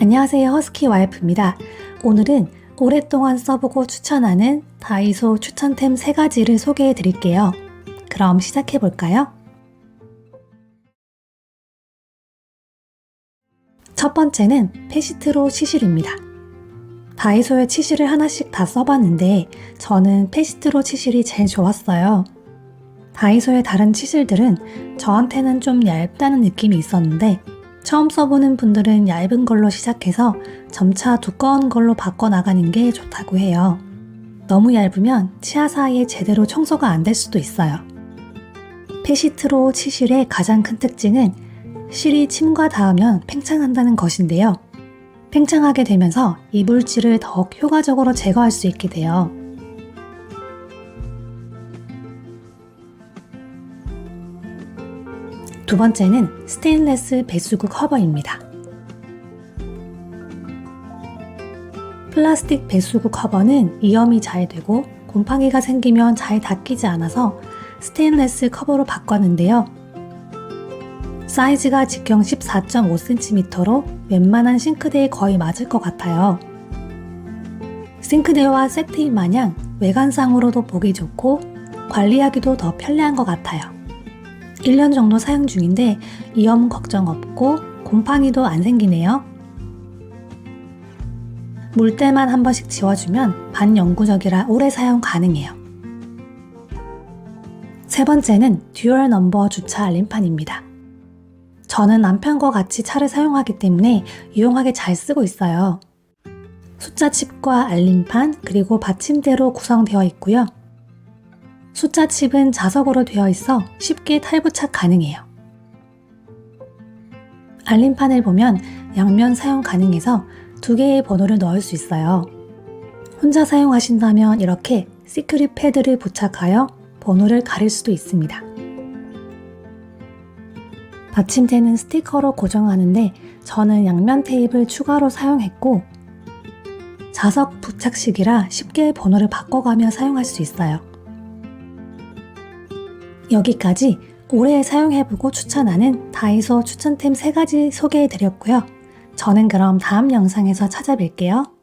안녕하세요. 허스키 와이프입니다. 오늘은 오랫동안 써보고 추천하는 다이소 추천템 3가지를 소개해 드릴게요. 그럼 시작해 볼까요? 첫 번째는 페시트로 치실입니다. 다이소의 치실을 하나씩 다 써봤는데 저는 페시트로 치실이 제일 좋았어요. 다이소의 다른 치실들은 저한테는 좀 얇다는 느낌이 있었는데 처음 써보는 분들은 얇은 걸로 시작해서 점차 두꺼운 걸로 바꿔나가는 게 좋다고 해요. 너무 얇으면 치아 사이에 제대로 청소가 안 될 수도 있어요. 페시트로 치실의 가장 큰 특징은 실이 침과 닿으면 팽창한다는 것인데요. 팽창하게 되면서 이물질을 더욱 효과적으로 제거할 수 있게 돼요. 두 번째는 스테인레스 배수구 커버입니다. 플라스틱 배수구 커버는 이염이 잘 되고 곰팡이가 생기면 잘 닦이지 않아서 스테인레스 커버로 바꿨는데요. 사이즈가 직경 14.5cm로 웬만한 싱크대에 거의 맞을 것 같아요. 싱크대와 세트인 마냥 외관상으로도 보기 좋고 관리하기도 더 편리한 것 같아요. 1년 정도 사용 중인데 이염 걱정 없고 곰팡이도 안 생기네요. 물때만 한 번씩 지워주면 반영구적이라 오래 사용 가능해요. 세 번째는 듀얼 넘버 주차 알림판입니다. 저는 남편과 같이 차를 사용하기 때문에 유용하게 잘 쓰고 있어요. 숫자 칩과 알림판 그리고 받침대로 구성되어 있고요. 숫자 칩은 자석으로 되어 있어 쉽게 탈부착 가능해요. 알림판을 보면 양면 사용 가능해서 두 개의 번호를 넣을 수 있어요. 혼자 사용하신다면 이렇게 시크릿 패드를 부착하여 번호를 가릴 수도 있습니다. 받침대는 스티커로 고정하는데 저는 양면 테이프를 추가로 사용했고 자석 부착식이라 쉽게 번호를 바꿔가며 사용할 수 있어요. 여기까지 오래 사용해보고 추천하는 다이소 추천템 3가지 소개해드렸고요. 저는 그럼 다음 영상에서 찾아뵐게요.